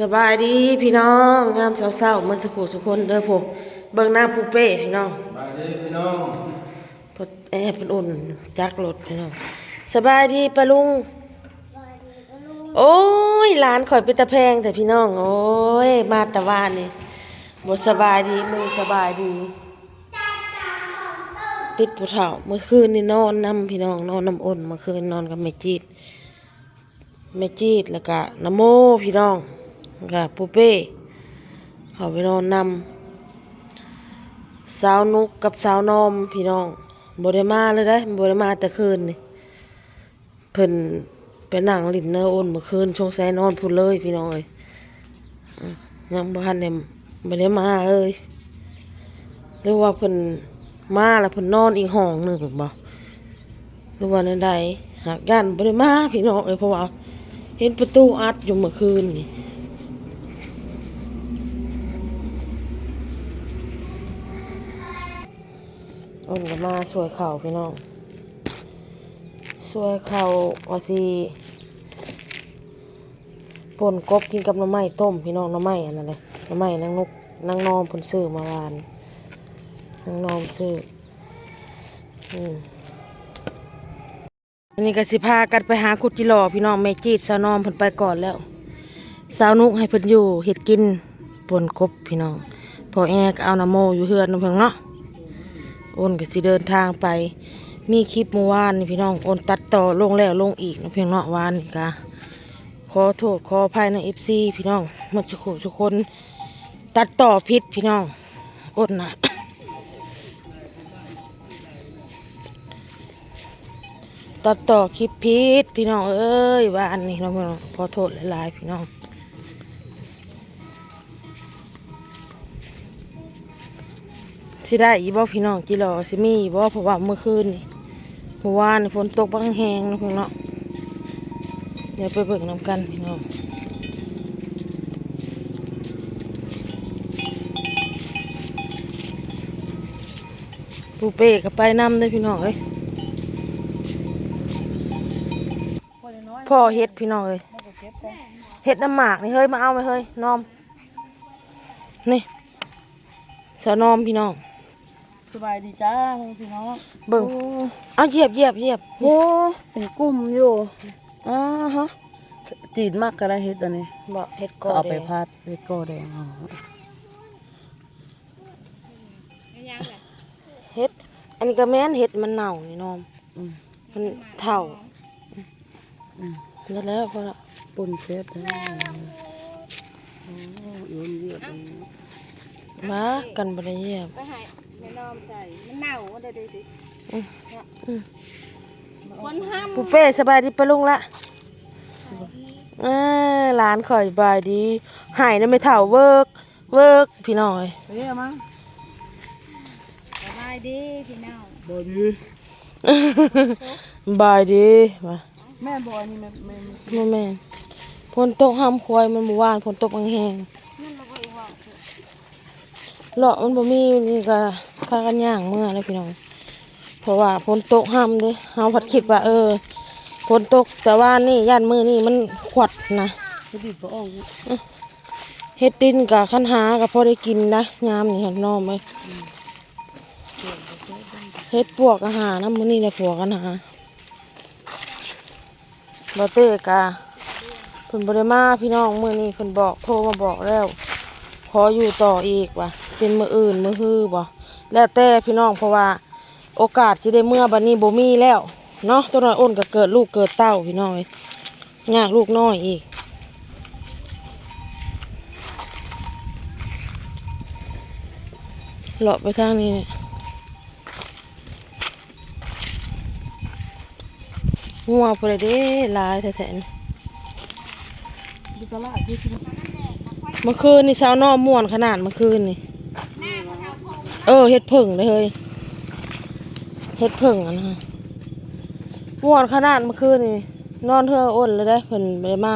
สบายดีพี่น้องงามเศร้าๆมันสุขุสุคนเด้อผมเบิ่งหน้าปูเป้พี่น้องบายดีพี่น้องพอแอบเป็นอุ่นจักรถพี่น้องสบายดีปะลุง โอ้ยหลานข่อยเป็นตะแพงแต่พี่น้อง โอ้ย มาแตะวานนี่บ่สบายดีมือสบายดี ติดผู้เฒ่าเมื่อคืนนี่นอนนํพี่น้องนอนน้ำอ้นเมื่อคืนนอนกับแม่จีดแม่จีดแล้วก็น้ำโมพี่น้อง แล้วก็ปูเป้เขาไปนอนนำสาวนุกกับสาวนอมพี่น้องบ่ได้มาเลยได้บ่ได้มาแต่คืนนี่เพิ่นไปนั่งลินเนื้ออ้นเมื่อคืนช่วงแสนอนพูดเลยพี่น้องเอ้ยยังบ่ทันได้บ่ได้มาเลยหรือว่าเพิ่นมาแล้วเพิ่นนอนอีกห้องหนึ่งบ่หรือว่าในใดหากย่านบ่ได้มาพี่น้องเอ้ยเพราะว่าเห็นประตูอัดอยู่เมื่อคืนนี่ อนก็มาช่วยเข่าพี่น้องช่วยเข่าว่าสิป่นกบกินกับน้ำไม้ต้มพี่น้องน้ำไม้อันนั้นเลยน้ำไม้นางนกนางนอมเพิ่นซื้อมาวานนางนอมซื้ออืมอันนี้ก็สิพากันไปหาคุดจิหลอพี่น้องแม่จีดสาวนอมเพิ่นไปก่อนแล้วสาวนุกให้เพิ่นอยู่เฮ็ดกินปนกบพี่น้องพอแอกเอาน้ำโมอยู่เฮือนน้ำเพิ่นเนาะ อนก็สิเดินทางไป มีคลิปเมื่อวานนี่พี่น้องโอนตัดต่อลงแล้วลงอีกเนะเพียงเนาะวานนี่ก็ขอโทษขออภัยใน FC พี่น้องมันทุกคนทุกคน ตัดต่อผิดพี่น้องโอนนะตัดต่อคลิปพิษพี่น้องเอ้ยว่านนี้เนาะพี่น้องขอโทษหลายๆพี่น้อง สิได้อีบ่พี่น้องจิรอสิมีอีบ่เพราะว่าเมื่อคืนนี่เมื่อวานฝนตกบางแหงนะพี่น้องเดี๋ยวไปเบิ่งน้ำกันพี่น้องปูเป้ก็ไปน้ำเด้พี่น้องเอ้ยพ่อเฮ็ดพี่น้องเอ้ยเฮ็ดน้ำหมากนี่เฮ้ยมาเอาไหมเฮ้ยนอมนี่สนอมพี่น้อง สบายดีจ้าพี่น้องเบิ่งเอาเหยียบเหยียบเหยียบโอ้เป็นกลุ่มอยู่อ่าฮะจีนมากก็ได้เฮ็ดอันนี้บอกเฮ็ดก็ก่อเอาไปแดงพัดเฮ็ดก็แดงอ๋อเฮ็ดอันนี้ก็แม่นเฮ็ดมันเน่านี่นอมอืมมันเท่าอืมนั่นแล้วพอละปนเฟสนะโอ้ยนเยอะเลยมากันบ่ได้เหยียบไปให้ แม่น้อมใส่ มันเน่าเด้อดิดิอืมอืมคนห้ามปูเป้สบายดีปะลุงละเออหลานข่อยสบายดี หายนะไม่เท่าเวิร์กเวิร์กพี่น้องเอ้ยเฮ้ยมั้งสบายดีพี่น้องบอดีบายดีมาแม่บอยนี่แม่แม่โมแม่นฝนตกห้ามควายมันบ่ว่านฝนตกแห้ง นั่นเราบ่ได้เว่า ๆ เลาะมันบ่มีนี่ก็พากันย่างเมื่อแล้วพี่น้อง เพราะว่าฝนตกห้ามเด้เฮาพัดคิดว่าเออฝนตกแต่ว่านี่ย่านมือนี่มันขวัดนะดีพระองเฮ็ดดินกับคันหาก็พอได้กินนะยามนี่ครับน้องเอ้เฮ็ดปวกอาหารนะมื้อนี้ได้ปวกกันหาบ่เต้กะเพิ่นบ่ได้มาพี่น้องมื้อนี้เพิ่นบอกโทรมาบอกแล้ว ขออยู่ต่ออีกว่ะ เป็นมื้ออื่นมื้อฮื้อบ่แล้วแต่พี่น้องเพราะว่าโอกาสสิได้เมื่อบัดนี้บ่มีแล้วเนาะตัวน้อยอ้นก็เกิดลูกเกิดเต้าพี่น้องเอ้ยยากลูกน้อยอีกเลาะไปทางนี้เนี่ยงัวพอเด้หลายแท้ๆนี่ดีตลาดที่ที่เมื่อคืนนี่สาวนอมม่วนขนาดเมื่อคืนนี่ เออเฮ็ดผึ่งเลยเฮ้ยเฮ็ดผึ่งอะนะม่วนขนาดเมื่อคืนนี่นอนเทืออ้นเลยได้อเพิ่นไปมา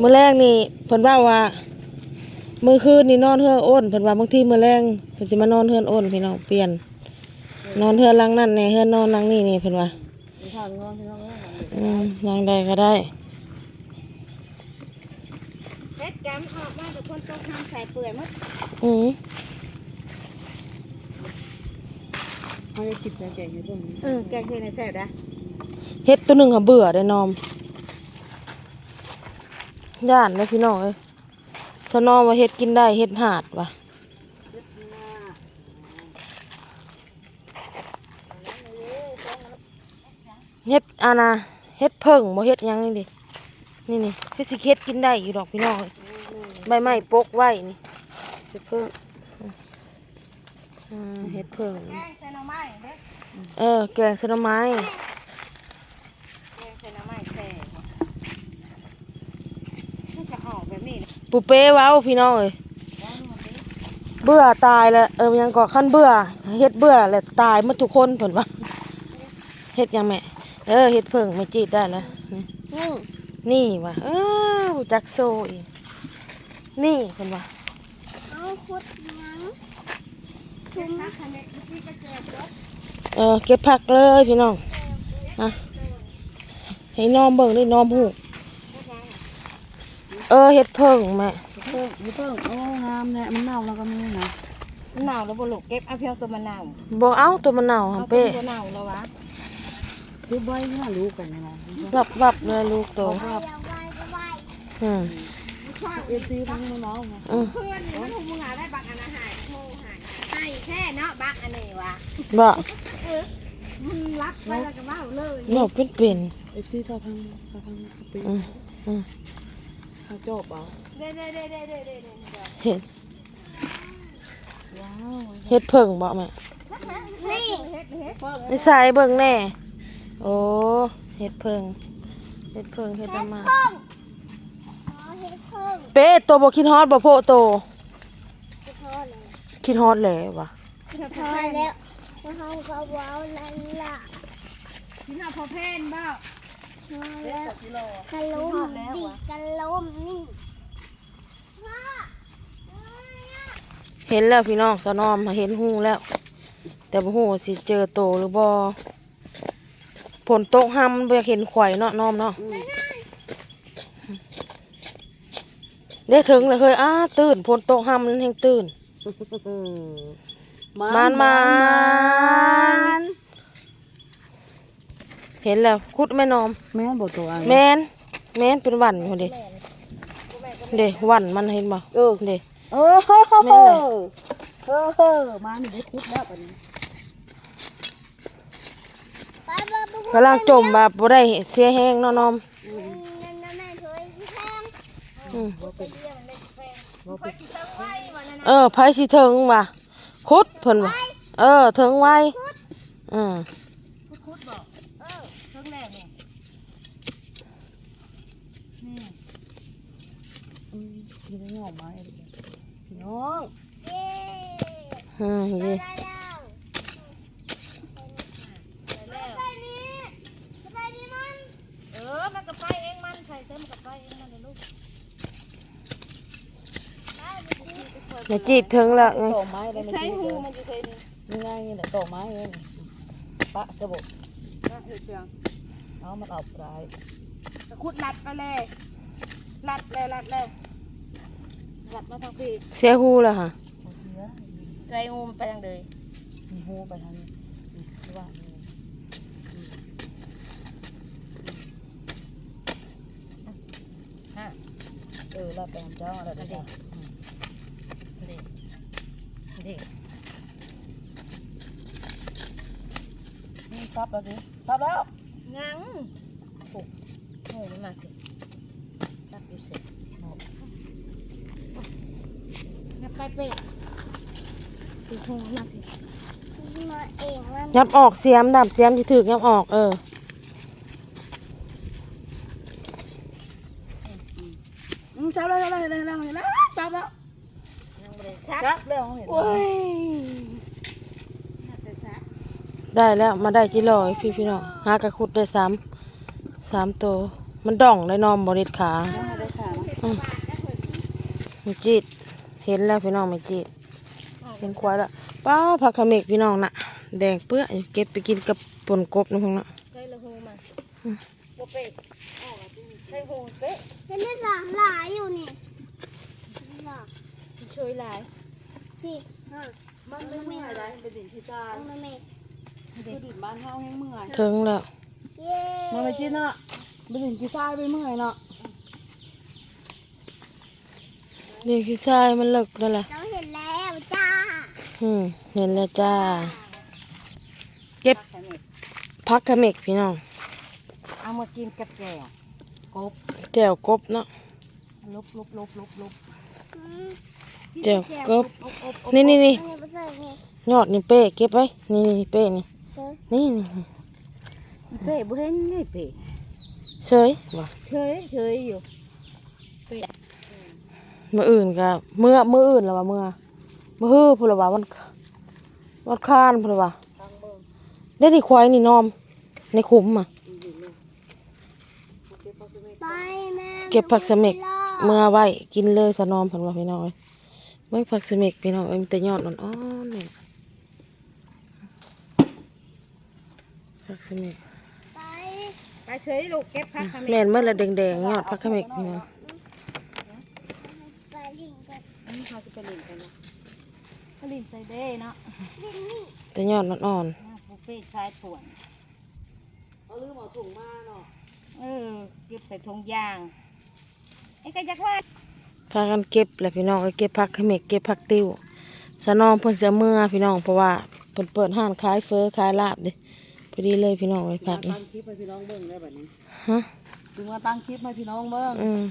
มื้อแรกนี่เพิ่นว่าว่ามื้อคืนนี่นอนเทืออ้นเพิ่นว่าบางทีมื้อแรงเพิ่นสิมานอนเทือนอ้นพี่น้องเปลี่ยน นอนเทือนหลังนั่นแหน่เทือนนอนหลังนี่นี่เพิ่นว่าทางนอนพี่น้องอืมหลังใดก็ได้เฮ็ดกำออกมาแต่คนต้องทำใส่เปื่อยหมดอืม เขาจะกินแต่แกงอยู่ตรงนี้เออแกงเฮ็ดในแซ่บนะเฮ็ดตัวหนึ่งค่ะเบื่อได้นอมย่านเลยพี่น้องเอ้ยสนอมว่าเฮ็ดกินได้เฮ็ดหาดว่ะเฮ็ดอานาเฮ็ดเพิ่งบ่เฮ็ดหยังนี่ดินี่นี่คือสิเฮ็ดกินได้อยู่ดอกพี่น้องเอ้ยใบไม้ปกไว้นี่จะเพิ่ม อ่าเฮ็ดเพิ่งแกงใส่หน่อไม้เด้อเออ แกงสะหน่อไม้แกงใส่หน่อไม้แซ่บมันจะออกแบบนี้นะปูเป้เว้าพี่น้องเอ้ยเบื่อตายแล้วเออยังก็ขั้นเบื่อเฮ็ดเบื่อแล้วตายหมดทุกคนเพิ่นว่าเฮ็ดหยังแม่เออเฮ็ดเพิ่งไม่จีดได้แล้วนี่อืมนี่ว่ะเออรู้จักโซอีกนี่เพิ่นว่าเอาขุด หยังถุงนะคันนี้ที่ก็เจ็บรถเออเก็บผักเลยพี่น้องอะให้น้อมเบิ่งได้น้อมหูเออเฮ็ดเพิ่งแม่จะเพิ่มจะเพิ่มโอ้งามแน่มันเน่าแล้วก็มีนะมะนาวแล้วบ่ลูกเก็บเอาเพียงตัวมะนาวบ่เอาตัวมะนาวเอาหั่นตัวเป้มะนาวแล้ววะคือใบนี่น่ารู้กันนะวับวับเลยลูกโตอืมเอซีทั้งน้องๆอืมเพื่อนนี่มันหูมึงหาได้บักอันอาหารโทรหาให้ แค่เนาะบักอันนี้วะบ่มันรับไปแล้วก็เว้าเลยเนาะเป็นเป็นเอฟซีท่าพังท่าพังปีอืมอืมท่าจอบเอาเด้เด้เด้เด้เด้เด้เด้เห็ดว้าวเฮ็ดเพิ่งบ่แม่นี่เฮ็ดเฮ็ดนิสัยเบิ่งแน่ โอ้เฮ็ดเพิ่งเฮ็ดเพิ่งเฮ็ดน้ำมาเป๊ะโตบ่คิดฮอดบ่โพโต คิดฮอดแล้วว่ะพอแล้วเขาก็ว้าวนั่นล่ะพี่น้าพอเพนบ่กะลมดิกะลมนี่เห็นแล้วพี่น้องสนอมเห็นหูแล้ว แต่บ่ฮู้ว่าสิเจอโตหรือบ่ฝนตกห้ำบ่อยากเห็นข่อยเนาะน้อมเนาะได้ถึงเลยเคยอ้าตื่นฝนตกห้ำนั้นแห่งตื่น มานมานเห็นแล้วคุดแม่นอม แม่บอกตัวไอ้แมนแมนเป็นหวันอยู่เด้เด้หวันมันเห็นบ่เออเด้เออเฮ้อเฮ้อแม่เฮ้อเลยเฮ้อเฮ้อมาหนูได้คุดแล้วปันนี้ไปบ้าบุกกำลังจมแบบบ่ได้เสียแห้งเนาะน้อมนั่นนั่นนั่นเคยแทงอืม ค่อยสิเซอร์ไพรส์วันนั้นเออไผสิถึงว่ะคุดเพิ่นว่ะเออถึงไวอืมคุดบอกเออเพิ่งแรกเนี่ยอืมพี่น้องไม้พี่น้องเย้อืมได้เย่แล้วไปนี่ไปนี่มันเออมันก็ไปเองมันใส่เต็มนกับไปเองมันเลยลูก แม่จีดถึงแล้วยังต่อไม้อะไรไม่ใส่ดีหูเลยมันจะใส่นี่นี่ไงนี่แหละต่อไม้เองปะสะบกก็เฮ็ดเพียงเอามันเอาปลายก็ขุดลัดไปเลยลัดเลยลัดเลยลัดมาทางพี่เสียหูแล้วค่ะเอาเชื้อไกลงูมันไปทางเลยมีหูไปทางนี้อืมหรือว่านี่ฮะเออรับไปทำเจ้าอะไรได้จ้ะอืมนี่ นี่นี่ซับแล้วสิซับแล้วงังผูกงูมันมาสิตัดอยู่เสร็จงับไปเป็ดคือหูนักมาเองมันยับออกเสียมดับเสียมสิถึกยับออกเอออืมซับแล้วซับแล้วเห็นแล้วเห็นแล้วซับแล้ว ยังบริษัทซับแล้วเห็นโอ้แล้วยได้แล้วมาได้กิโลพี่พี่น้องหากระคุดได้สามสามตัวมันด่องได้นอมบริดขาไม่ได้ขานะไม่จีดเห็นแล้วพี่น้องไม่จีดเห็นควายแล้วป้าผักขมิกพี่น้องน่ะ แดงเปื้อยเก็บไปกินกับปนกบนะพวกน่ะใกล้ละหูมันบ่เป็ดออกแล้วใช่หูเป็ดเป็นได้หลายหลายอยู่นี่ช่วยหลาย พี่ฮะมันไม่เมื่อยได้ไปดินที่จานเอามาแม่คือดินบ้านเฮาแห้งเมื่อยถึงแล้วเย้มาไปกินเนาะไปดินที่ทรายไปเมื่อยเนาะนี่คือชายมันเลิกแล้วล่ะเราเห็นแล้วจ้าอืมเห็นแล้วจ้า เก็บพักกระเมกพี่น้อง เอามากินกับแจ่วกบแจ่วกบเนาะลบลบลบลบลบ อืมแจ่วกบนี่นี่นี่อันนี้ไปใส่นี่ยอดนี่เป้เก็บไว้ นี่นี่เป้นี่เด้อนี่ นี่นี่เป้บ่เห็นนี่เป้เฉยบ่เฉยเฉยอยู่มืออื่นก็เมื่อมืออื่นแล้วว่าเมื่อมือฮื้อพุ่นละว่าวันวันคานพุ่นละว่าได้นี่ควายนี่นอม ในคุ้มอะไปแม่เก็บผักเสม็กรอเมื่อไว้กินเลยสะนอมเพิ่นว่าพี่น้องเอ้ย เมื่อผักเสม็กพี่น้องเอ้ยมีแต่ยอดอ่อนๆนี่ผักเสม็กไปไปเฉยลูกเก็บผักขมิ้นแม่นเมื่อละแดงๆยอดผักเสม็กพี่น้องไปลิงกันอันนี้เขาจะไปเล่นกันนะเขาเล่นใส่เด้เนาะลิงนี่แต่ยอดอ่อนนะบุฟเฟ่ชายถ่วนเอาลืมเอาถุงมาเนาะเออเก็บใส่ถุงยางไอ้ก็จักว่าๆ พากันเก็บแหละพี่น้องเอ้ยเก็บผักเสม็กเก็บผักติ้วสะนอมเพิ่นจะเมื่อพี่น้องเพราะว่าเพิ่นเปิดห้านขายเฟอขายลาบเด้พอดีเลยพี่น้องไว้ผักตั้นี่งคลิปให้พี่น้องเบิ่งได้แบบนี้ฮะถึงมาตั้งคลิปให้พี่น้องเบิ่งอืม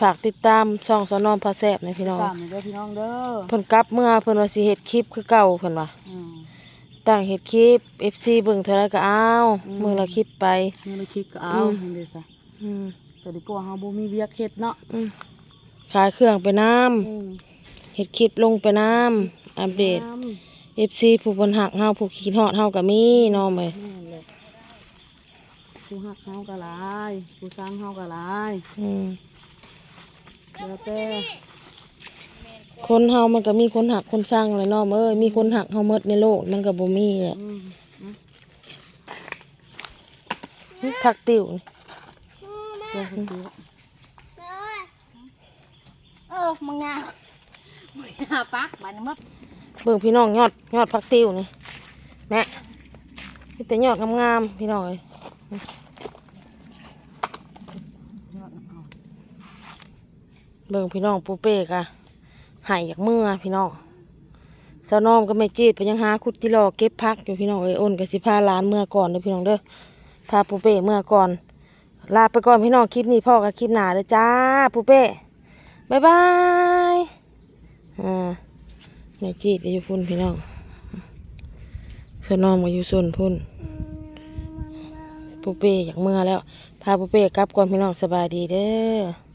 ฝากติดตามช่องสะนอมพาแซบนะพี่น้องตามเด้อพี่น้องเด้อเพิ่นกลับเมื่อเพิ่นว่าสิเฮ็ดคลิปคือเก่าเพิ่นว่าอืมตั้งเฮ็ดคลิป FC เบิ่งเท่าไรก็เอาอืมมื้อละคลิปไปนี่เราคิดก็เอาอืมเห็นเด้อซะอืมแต่ดีกว่าเฮาบ่มีเวียกเฮ็ดเนาะอืม ขายเครื่องไปน้ำอืมเฮ็ดคลิปลงไปน้ำอัปเดต น้ำ FC ผู้เพิ่นหักเฮาผู้คิดฮอดเฮาก็มีเน้องเอ้ยนี่นแหละผู้ฮักเฮาก็หลายผู้สร้างเฮาก็หลายอืมแล้วแต่คนเฮามันก็มีคนหักคนสร้างแหละเน้องเอ้ยมีคนหักเฮาหมดในโลกมันก็บ่มีแหละอืมผักติ๋วนี่อืมแม่เจ้าคนเดียวเอ้ยเออ มึงงามึงงาปักมันมาเบิ่งพี่น้องยอดยอดผักติ๋วนี่แม่มีแต่ยอดงามๆพี่น้องเอ้ยเบิ่งพี่น้องปูเป้กะหายอยากเมื่อพี่น้องสาวนอมก็ไม่จีดไปยังหาคุดจิรอเก็บพักอยู่พี่น้องเอ้ยอ้นกับสิพาหลานเมื่อก่อนเด้อพี่น้องเด้อพาปูเป้เมื่อก่อน ลาไปก่อนพี่น้องคลิปนี้พ่อกับคลิปหนาเด้อจ้าปูเป้ บายบายอ่าแม่จีดอยู่พุ่นพี่น้องเสานอมก็อยู่ส่วนพุ่นปูเป้อยากเมื่อแล้ว พาปูเป้กลับก่อนพี่น้องสบายดีเด้อ